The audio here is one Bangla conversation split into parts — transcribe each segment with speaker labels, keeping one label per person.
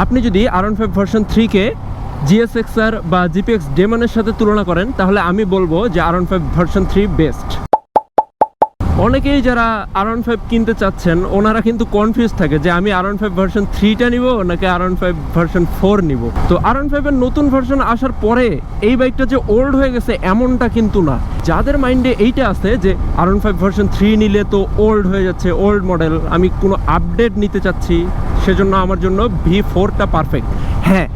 Speaker 1: আপনি যদি আর ওয়ান ফাইভ ভার্সন থ্রিকে জিএসএক্সআর বা জিপিএক্স ডেমনের সাথে তুলনা করেন, তাহলে আমি বলব যে R one five version three best অনেকেই যারা আর ওয়ান ফাইভ কিনতে চাচ্ছেন, ওনারা কিন্তু কনফিউজ থাকে যে আমি আর ওয়ান ফাইভ ভার্সন থ্রিটা নিব নাকি R one five version four নিব। তো আর ওয়ান ফাইভের নতুন ভার্সন আসার পরে এই বাইকটা যে ওল্ড হয়ে গেছে এমনটা কিন্তু না। যাদের মাইন্ডে এইটা আছে যে R one five version three নিলে তো ওল্ড হয়ে যাচ্ছে ওল্ড মডেল আমি কোনো আপডেট নিতে চাচ্ছি। সেজন্য আমার জন্য ভি ফোরটা পারফেক্ট হ্যাঁ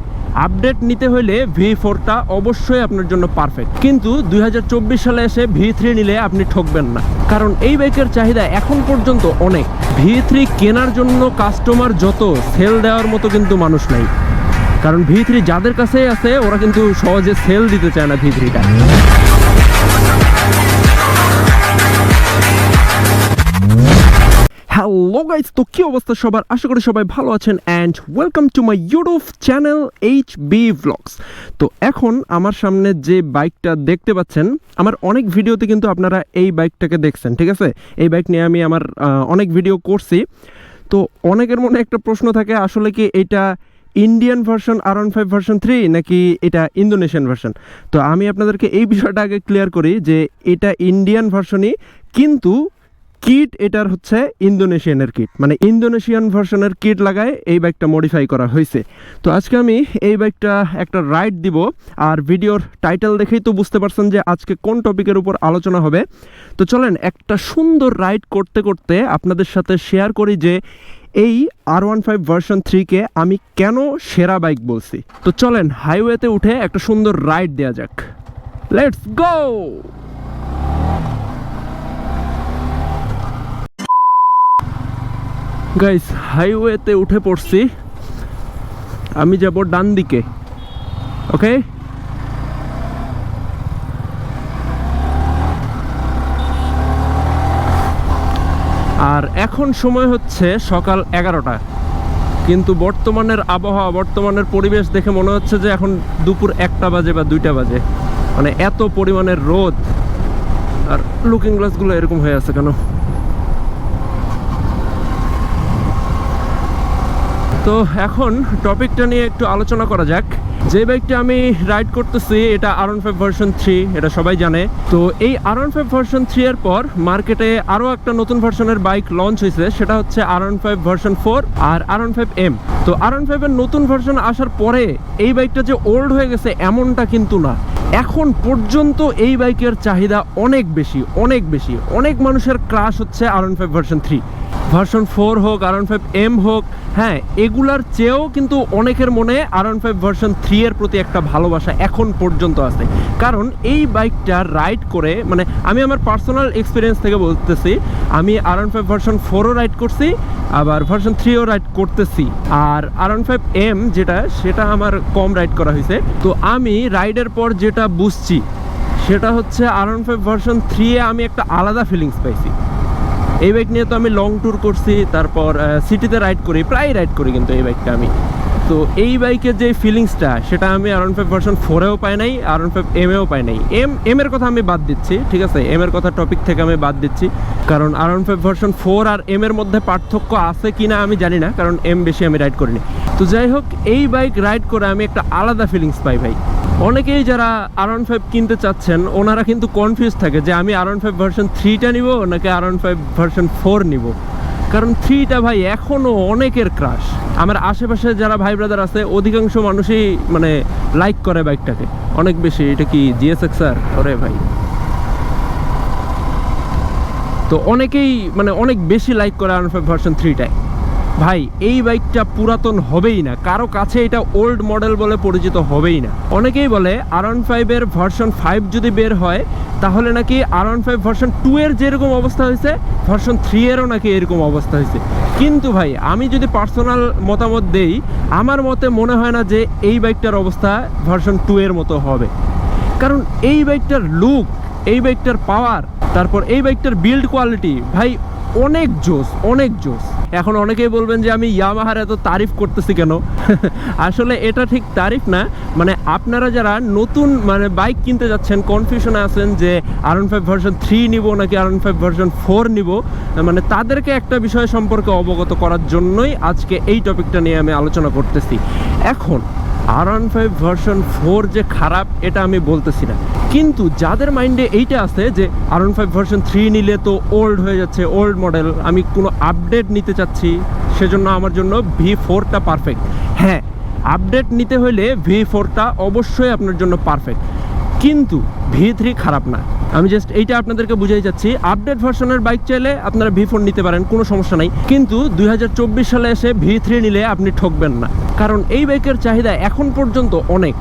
Speaker 1: আপডেট নিতে হলে ভি ফোরটা অবশ্যই আপনার জন্য পারফেক্ট কিন্তু দুই হাজার চব্বিশ সালে এসে ভি থ্রি নিলে আপনি ঠকবেন না। কারণ এই বাইকের চাহিদা এখন পর্যন্ত অনেক। ভি থ্রি কেনার জন্য কাস্টমার যত সেল দেওয়ার মতো কিন্তু মানুষ নাই। কারণ ভি থ্রি যাদের কাছেই আছে, ওরা কিন্তু সহজে সেল দিতে চায় না ভি থ্রিটা। হ্যালো গাইস তো কি অবস্থা সবার। আশা করি সবাই ভালো আছেন and welcome to my YouTube channel H B vlogs তো এখন আমার সামনে যে বাইকটা দেখতে পাচ্ছেন, আমার অনেক ভিডিওতে কিন্তু আপনারা এই বাইকটাকে দেখছেন, ঠিক আছে? এই বাইক নিয়ে আমি আমার অনেক ভিডিও করছি। তো অনেকের মনে একটা প্রশ্ন থাকে, আসলে কি এটা Indian version R one five version three নাকি এটা ইন্দোনেশিয়ান ভার্সন তো আমি আপনাদেরকে এই বিষয়টা আগে ক্লিয়ার করি যে এটা ইন্ডিয়ান ভার্সনই কিন্তু কিট এটার হচ্ছে ইন্দোনেশিয়ানের কিট। মানে ইন্দোনেশিয়ান ভার্সনের কিট লাগায় এই বাইকটা মডিফাই করা হয়েছে। তো আজকে আমি এই বাইকটা একটা রাইড দিব আর ভিডিওর টাইটেল দেখেই তো বুঝতে পারছেন যে আজকে কোন টপিকের উপর আলোচনা হবে। তো চলেন একটা সুন্দর রাইড করতে করতে আপনাদের সাথে শেয়ার করি যে এই আর ওয়ান ফাইভ ভার্সন থ্রিকে আমি কেন সেরা বাইক বলছি। তো চলেন হাইওয়েতে উঠে একটা সুন্দর রাইড দেওয়া যাক। লেটস গো গাইস হাইওয়েতে উঠে পড়ছি। আমি যাব ডান দিকে ওকে আর এখন সময় হচ্ছে সকাল এগারোটা। কিন্তু বর্তমানের আবহাওয়া, বর্তমানের পরিবেশ দেখে মনে হচ্ছে যে এখন দুপুর একটা বাজে বা দুইটা বাজে। মানে এত পরিমাণের রোদ। আর লুকিং গ্লাসগুলো এরকম হয়ে আছে কেন? তো এখন টপিকটা নিয়ে একটু আলোচনা করা যাক। যে বাইকটা আমি রাইড করতেছি, এটা R one five version three এটা সবাই জানে। তো এই R one five version three এর পর মার্কেটে আরও একটা নতুন ভার্সনের বাইক লঞ্চ হয়েছে, সেটা হচ্ছে R one five version four আর আর ওয়ান ফাইভ এম তো আর ওয়ান ফাইভের নতুন ভার্সন আসার পরে এই বাইকটা যে ওল্ড হয়ে গেছে, এমনটা কিন্তু না। এখন পর্যন্ত এই বাইকের চাহিদা অনেক বেশি অনেক বেশি। অনেক মানুষের ক্রাশ হচ্ছে R one five version three version four হোক আর ফাইভ এম হোক হ্যাঁ এগুলার চেয়েও কিন্তু অনেকের মনে আর ফাইভ ভার্সন থ্রি এর প্রতি একটা ভালোবাসা এখন পর্যন্ত আছে। কারণ এই বাইকটা রাইড করে মানে আমি আমার পার্সোনাল এক্সপিরিয়েন্স থেকে বলতেছি, আমি আর ফাইভ ভার্সন ফোরও রাইড করছি, আবার ভার্সন থ্রিও রাইড করতেছি। আর আর ফাইভ এম যেটা, সেটা আমার কম রাইড করা হয়েছে। তো আমি রাইডের পর যেটা বুঝছি, সেটা হচ্ছে আর ফাইভ ভার্সন থ্রি এ আমি একটা আলাদা ফিলিংস পাইছি। এই বাইক নিয়ে তো আমি লং ট্যুর করছি, তারপর সিটিতে রাইড করি প্রায় রাইড করি কিন্তু এই বাইকটা আমি। তো এই বাইকের যে ফিলিংসটা সেটা আমি আর ফাইভ ভার্সন ফোরেও পাই নাই আর ফাইভ এম এও পাই নাই। এম এম এর কথা আমি বাদ দিচ্ছি, ঠিক আছে? এম এর কথা টপিক থেকে আমি বাদ দিচ্ছি, কারণ R five version four R M এর মধ্যে পার্থক্য আছে কি না আমি জানি না, কারণ এম বেশি আমি রাইড করিনি। তো যাই হোক, এই বাইক রাইড করে আমি একটা আলাদা ফিলিংস পাই ভাই। অনেকেই যারা আর ওয়ান ফাইভ কিনতে চাচ্ছেন, ওনারা কিন্তু কনফিউজ থাকে যে আমি আর ওয়ান ফাইভ ভার্সন থ্রিটা নিব নাকি R one five version four নিব। কারণ থ্রিটা ভাই এখনও অনেকের ক্রাশ আমার আশেপাশে যারা ভাই ব্রাদার আছে, অধিকাংশ মানুষই মানে লাইক করে বাইকটাকে অনেক বেশি, এটা কি জিএসএক্স আর? ওরে ভাই। তো অনেকেই মানে অনেক বেশি লাইক করে আর ফাইভ ভার্সন থ্রিটায় ভাই, এই বাইকটা পুরাতন হবেই না। কারও কাছে এটা ওল্ড মডেল বলে পরিচিত হবেই না। অনেকেই বলে আর ওয়ান ফাইভের ভার্সন ফাইভ যদি বের হয়, তাহলে নাকি R one five version two এর যেরকম অবস্থা হয়েছে ভার্সন থ্রি এরও নাকি এরকম অবস্থা হয়েছে। কিন্তু ভাই, আমি যদি পার্সোনাল মতামত দেই, আমার মতে মনে হয় না যে এই বাইকটার অবস্থা ভার্সন টু এর মতো হবে। কারণ এই বাইকটার লুক এই বাইকটার পাওয়ার তারপর এই বাইকটার বিল্ড কোয়ালিটি ভাই, অনেক জোস অনেক জোস। এখন অনেকেই বলবেন যে আমি ইয়ামাহার এত তারিফ করতেছি কেন? আসলে এটা ঠিক তারিফ না। মানে আপনারা যারা নতুন মানে বাইক কিনতে যাচ্ছেন কনফিউশনে আছেন যে আর ফাইভ ভার্সন থ্রি নিবো নাকি আর ফাইভ ভার্সন ফোর নিবো মানে তাদেরকে একটা বিষয় সম্পর্কে অবগত করার জন্যই আজকে এই টপিকটা নিয়ে আমি আলোচনা করতেছি। এখন R one five version four যে খারাপ, এটা আমি বলতেছি না। কিন্তু যাদের মাইন্ডে এইটা আছে যে R one five version three নিলে তো ওল্ড হয়ে যাচ্ছে ওল্ড মডেল আমি কোনো আপডেট নিতে চাচ্ছি, সেজন্য আমার জন্য ভি ফোরটা পারফেক্ট হ্যাঁ আপডেট নিতে হলে ভি ফোরটা অবশ্যই আপনার জন্য পারফেক্ট কিন্তু ভি থ্রি খারাপ না। আমি জাস্ট এইটা আপনাদেরকে বুঝাই যাচ্ছি। আপডেট ভার্সনের বাইক চাইলে আপনারা ভি ফোর নিতে পারেন, কোনো সমস্যা নাই। কিন্তু দু হাজার চব্বিশ সালে এসে ভি থ্রি নিলে আপনি ঠকবেন না। কারণ এই বাইকের চাহিদা এখন পর্যন্ত অনেক।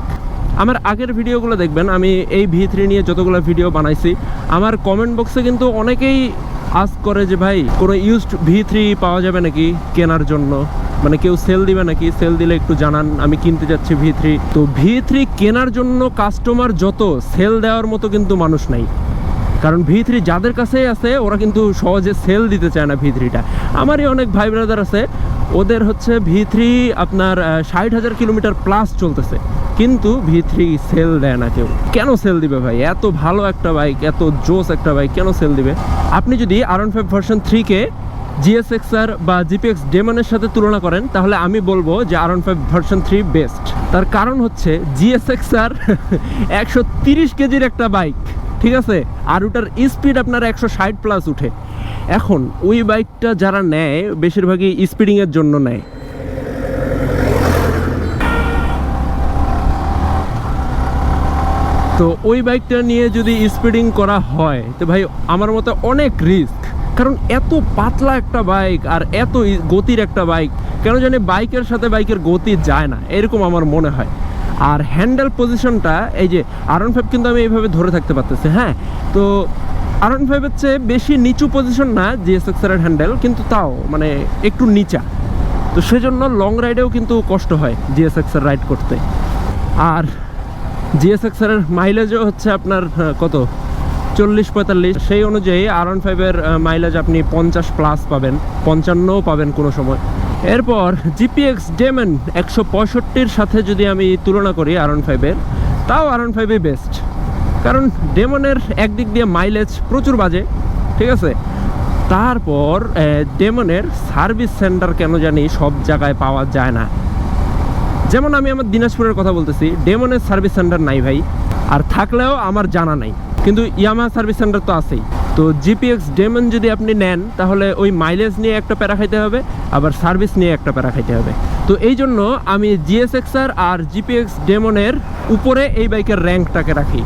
Speaker 1: আমার আগের ভিডিওগুলো দেখবেন, আমি এই ভি থ্রি নিয়ে যতগুলো ভিডিও বানাইছি, আমার কমেন্ট বক্সে কিন্তু অনেকেই আস করে যে, ভাই, কোনো ইউজড ভি থ্রি পাওয়া যাবে নাকি কেনার জন্য? মানে কেউ সেল দিবে নাকি? সেল দিলে একটু জানান, আমি কিনতে যাচ্ছি ভি থ্রি তো ভি থ্রি কেনার জন্য কাস্টমার যত সেল দেওয়ার মতো কিন্তু মানুষ নাই। কারণ ভি থ্রি যাদের কাছেই আছে, ওরা কিন্তু সহজে সেল দিতে চায় না ভি থ্রিটা আমারই অনেক ভাই ব্রাদার আছে, ওদের হচ্ছে ভি থ্রি আপনার ষাট হাজার কিলোমিটার প্লাস চলতেছে। কিন্তু ভি থ্রি সেল দেয় না কেউ। কেন সেল দিবে ভাই? এত ভালো একটা বাইক এত জোস একটা বাইক কেন সেল দিবে? আপনি যদি আর ফাইভ ভার্সন থ্রিকে জিএসএক্সআর বা জিপিএক্স ডেমনের সাথে তুলনা করেন, তাহলে আমি বলব যে R five version three best তার কারণ হচ্ছে জিএসএক্সআর একশো তিরিশ কেজির একটা বাইক ঠিক আছে? আর ওটার স্পিড আপনার একশো ষাট প্লাস উঠে। এখন, ওই বাইকটা যারা নেয়, বেশিরভাগই স্পিডিংয়ের জন্য নেয়। তো ওই বাইকটা নিয়ে যদি স্পিডিং করা হয়, তো ভাই, আমার মতে অনেক রিস্ক কারণ এত পাতলা একটা বাইক আর এত গতির একটা বাইক কেন জানি বাইকের সাথে বাইকের গতি যায় না, এরকম আমার মনে হয়। আর হ্যান্ডেল পজিশনটা এই যে আর ফাইভ কিন্তু আমি এইভাবে ধরে থাকতে পারতেছি হ্যাঁ? তো আর ফাইভের চেয়ে বেশি নিচু পজিশন না জিএসএক্সের হ্যান্ডেল কিন্তু তাও মানে একটু নিচা। তো সেজন্য লং রাইডেও কিন্তু কষ্ট হয় জিএসএক্সের রাইড করতে। আর জিএসএক্স এর মাইলেজও হচ্ছে আপনার কত? চল্লিশ পঁয়তাল্লিশ, সেই অনুযায়ী আর ওয়ান ফাইভের মাইলেজ আপনি পঞ্চাশ প্লাস পাবেন। পঞ্চান্নও পাবেন কোনো সময়। এরপর জিপিএক্স ডেমেন একশো পঁয়ষট্টির সাথে যদি আমি তুলনা করি আর ওয়ান ফাইভের তাও আর ওয়ান ফাইভে বেস্ট কারণ ডেমনের একদিক দিয়ে মাইলেজ প্রচুর বাজে, ঠিক আছে? তারপর ডেমনের সার্ভিস সেন্টার কেন জানি সব জায়গায় পাওয়া যায় না। যেমন আমি আমার দিনাজপুরের কথা বলতেছি ডেমনের সার্ভিস সেন্টার নাই ভাই। আর থাকলেও আমার জানা নাই। কিন্তু ইয়ামা সার্ভিস সেন্টার তো আছেই। তো জিপিএক্স ডেমন যদি আপনি নেন, তাহলে ওই মাইলেজ নিয়ে একটা প্যারা খাইতে হবে, আবার সার্ভিস নিয়ে একটা প্যারা খাইতে হবে। তো এই জন্য আমি জিএসএক্সআর আর জিপিএক্স ডেমনের উপরে এই বাইকের র্যাঙ্কটাকে রাখি।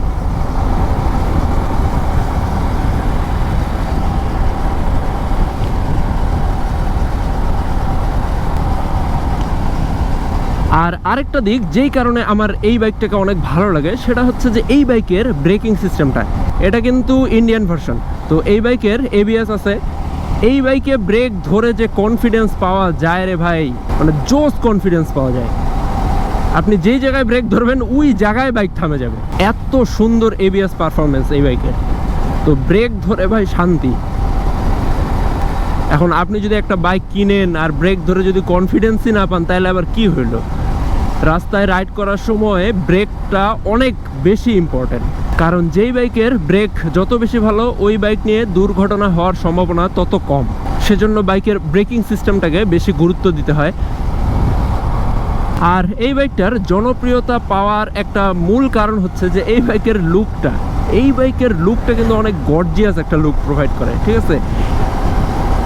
Speaker 1: আর আরেকটা দিক, যেই কারণে আমার এই বাইকটাকে অনেক ভালো লাগে, সেটা হচ্ছে যে এই বাইকের ব্রেকিং সিস্টেমটা। এটা কিন্তু ইন্ডিয়ান ভার্সন তো এই বাইকের এবিএস আছে। এই বাইকে ব্রেক ধরে যে কনফিডেন্স পাওয়া যায় রে ভাই মানে জোস কনফিডেন্স পাওয়া যায়। আপনি যেই জায়গায় ব্রেক ধরবেন, ওই জায়গায় বাইক থামে যাবে। এত সুন্দর এবিএস পারফরমেন্স এই বাইকের। তো ব্রেক ধরে ভাই শান্তি। এখন আপনি যদি একটা বাইক কিনেন আর ব্রেক ধরে যদি কনফিডেন্সই না পান, তাহলে আবার কি হইল? রাস্তায় রাইড করার সময় ব্রেকটা অনেক বেশি ইম্পর্টেন্ট কারণ যেই বাইকের ব্রেক যত বেশি ভালো, ওই বাইক নিয়ে দুর্ঘটনা হওয়ার সম্ভাবনা তত কম। সেজন্য বাইকের ব্রেকিং সিস্টেমটাকে বেশি গুরুত্ব দিতে হয়। আর এই বাইকটার জনপ্রিয়তা পাওয়ার একটা মূল কারণ হচ্ছে যে এই বাইকের লুকটা। এই বাইকের লুকটা কিন্তু অনেক গর্জিয়াস একটা লুক প্রোভাইড করে, ঠিক আছে?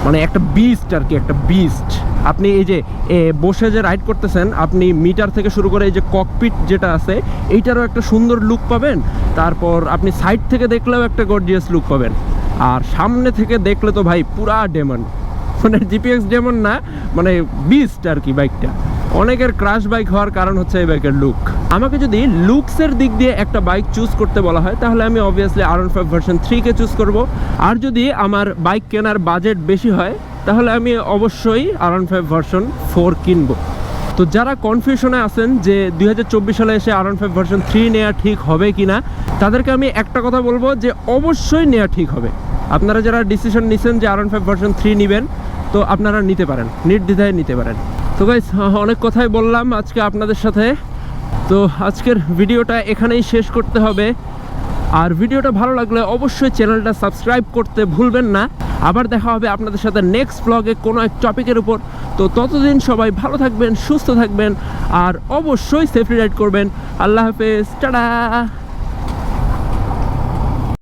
Speaker 1: মানে একটা বিস্ট আর কি, একটা বিস্ট আপনি এই যে বসে যে রাইড করতেছেন, আপনি মিটার থেকে শুরু করে এই যে ককপিট যেটা আছে, এইটারও একটা সুন্দর লুক পাবেন। তারপর আপনি সাইড থেকে দেখলেও একটা গর্জিয়াস লুক পাবেন। আর সামনে থেকে দেখলে তো ভাই পুরা ডেমন মানে জিপিএক্স ডেমন না মানে বিস্ট আর কি বাইকটা অনেকের ক্রাশ বাইক হওয়ার কারণ হচ্ছে এই বাইকের লুক আমাকে যদি লুকসের দিক দিয়ে একটা বাইক চুজ করতে বলা হয়, তাহলে আমি obviously R one five version থ্রিকে choose করব। আর যদি আমার বাইক কেনার বাজেট বেশি হয় তাহলে আমি অবশ্যই R one five version four কিনবো। তো যারা কনফিউশনে আছেন যে দু হাজার চব্বিশ সালে এসে R one five version three নেওয়া ঠিক হবে কি না তাদেরকে আমি একটা কথা বলব যে অবশ্যই নেওয়া ঠিক হবে। আপনারা যারা ডিসিশন নিছেন যে R one five version three নেবেন, তো আপনারা নিতে পারেন, নির্দ্বিধায় নিতে পারেন। তো গাইস অনেক কথাই বললাম আজকে আপনাদের সাথে। তো আজকের ভিডিওটা এখানেই শেষ করতে হবে। আর ভিডিওটা ভালো লাগলে অবশ্যই চ্যানেলটা সাবস্ক্রাইব করতে ভুলবেন না। আবার দেখা হবে আপনাদের সাথে নেক্সট ব্লগে কোনো এক টপিকের উপর। তো ততদিন সবাই ভালো থাকবেন, সুস্থ থাকবেন, আর অবশ্যই সেফটি রাইড করবেন। আল্লাহ হাফেজ, টাটা!